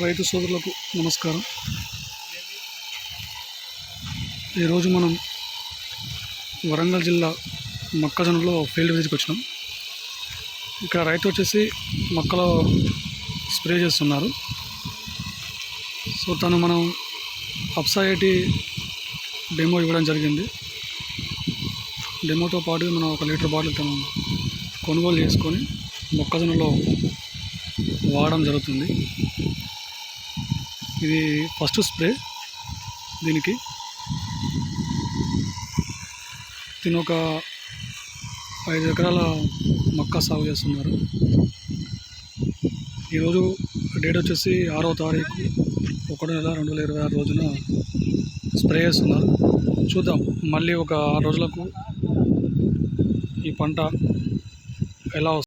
రైతు సోదరులకు నమస్కారం. ఈరోజు మనం వరంగల్ జిల్లా మొక్కజొన్నలో ఫీల్డ్ విజిట్కి వచ్చినాం. ఇక్కడ రైతు వచ్చేసి మొక్కలో స్ప్రే చేస్తున్నారు. సో తను మనం అప్సైటీ డెమో ఇవ్వడం జరిగింది. డెమోతో పాటు మనం ఒక లీటర్ బాటిల్ తను కొనుగోలు చేసుకొని మొక్కజొన్నలో వాడడం జరుగుతుంది. ఇది ఫస్ట్ స్ప్రే దీనికి. దీని ఒక ఐదు ఎకరాల మక్క సాగు చేస్తున్నారు. ఈరోజు డేట్ వచ్చేసి ఆరో తారీఖు ఒకటో నెల రెండు వేల ఇరవై ఆరు రోజున స్ప్రే చేస్తున్నారు. చూద్దాం మళ్ళీ ఒక ఆరు రోజులకు ఈ పంట ఎలా వస్తుంది.